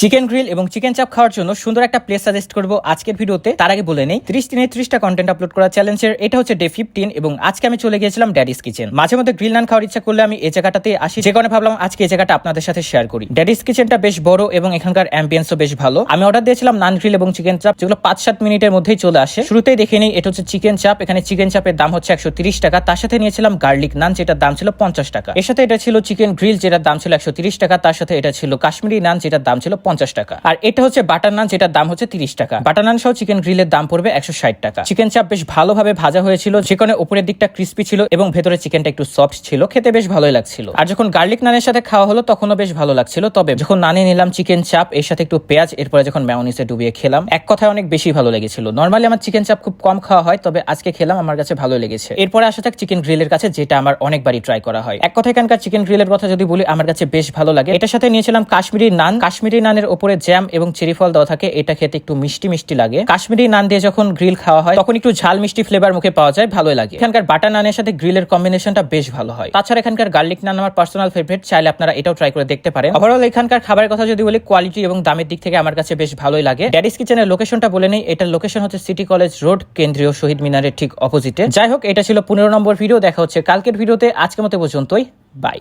Chicken grill এবং chicken চাপ খাওয়ার জন্য সুন্দর একটা প্লেস সাজেস্ট করব আজকের ভিডিওতে। তার আগে বলে নেই, ত্রিশ দিনে ত্রিশটা কন্টেন্ট আপলোড করা চ্যালেঞ্জের এটা হচ্ছে ডে ফিফটিন এবং আজকে আমি চলে গিয়েছিলাম ড্যাডিস কিচেন মাঝে মধ্যে গ্রিল নান খাওয়ার ইচ্ছা করলে আমি এই জায়গাটাতে আসি। যে কারণে ভাবলাম আজকে এই জায়গাটা আপনাদের সাথে শেয়ার করি। ড্যাডিস কিচেনটা বেশ বড় এবং এখানকার অ্যাম্বিয়েন্সও বেশ ভালো। আমি অর্ডার দিয়েছিলাম নান গ্রিল এবং চিকেন চাপ যেগুলো পাঁচ সাত মিনিটের মধ্যেই চলে আসে। শুরুতেই দেখে নিই, এটা হচ্ছে চিকেন চাপ এখানে চিকেন চাপের দাম হচ্ছে একশো টাকা। তার সাথে নিয়েছিলাম গার্লিক নান যেটার দাম ছিল পঞ্চাশ টাকা। এর সাথে এটা ছিল চিকেন গ্রিল যেটার দাম ছিল একশো টাকা। তার সাথে এটা ছিল কাশ্মীরি নান যেটার দাম ছিল পঞ্চাশ টাকা। আর এটা হচ্ছে বাটার নান, যেটার দাম হচ্ছে তিরিশ টাকা। বাটার নান সহ চিকেন গ্রিলের দাম পড়বে একশো ষাট টাকা। চিকেন চাপ বেশ ভালোভাবে ভাজা হয়েছিল যেখানে উপরের দিকটা ক্রিস্পি ছিল এবং ভেতরে চিকেনটা একটু সফট ছিল, খেতে বেশ ভালোই লাগছিল। আর যখন গার্লিক নানের সাথে খাওয়া হলো, তখনও বেশ ভালো লাগছিল। তবে যখন নানে নিলাম চিকেন চাপ, এর সাথে একটু পেঁয়াজ, এরপরে যখন ম্যাওনিসে ডুবিয়ে খেলাম, এক কথায় অনেক বেশি ভালো লেগেছিল। নর্মালি আমার চিকেন চাপ খুব কম খাওয়া হয়, তবে আজকে খেলাম, আমার কাছে ভালো লেগেছে। এরপরে আসা থাক চিকেন গ্রিলের কাছে, যেটা আমার অনেকবারই ট্রাই করা হয়। এক কথা এখানকার চিকেন গ্রিলের কথা যদি বলি, আমার কাছে বেশ ভালো লাগে। এটার সাথে নিয়েছিলাম কাশ্মীরি নান। কাশ্মীরি নানের উপরে জ্যাম এবং চেরি ফল দেওয়া থাকে, এটা খেতে একটু মিষ্টি মিষ্টি লাগে। কাশ্মীরি নান দিয়ে যখন গ্রিল খাওয়া হয়, তখন একটু ঝাল মিষ্টি ফ্লেভার মুখে পাওয়া যায়, ভালোই লাগে। এখানকার বাটার নানের সাথে গ্রিলের কম্বিনেশনটা বেশ ভালো হয়। তাছাড়া এখানকার গার্লিক নান আমার পার্সোনাল ফেভারিট চাইলে আপনারা এটাও ট্রাই করে দেখতে পারেন। ওভারঅল এখানকার খাবারের কথা যদি বলি কোয়ালিটি এবং দামের দিক থেকে আমার কাছে বেশ ভালোই লাগে। ড্যাডিস কিচেনের লোকেশনটা বলে নেই, এটার লোকেশন হচ্ছে সিটি কলেজ রোড কেন্দ্রীয় শহীদ মিনারের ঠিক অপোজিটে যাই হোক, এটা ছিল পনেরো নম্বর ভিডিও দেখা হচ্ছে কালকের ভিডিওতে আজকের মতো পর্যন্তই বাই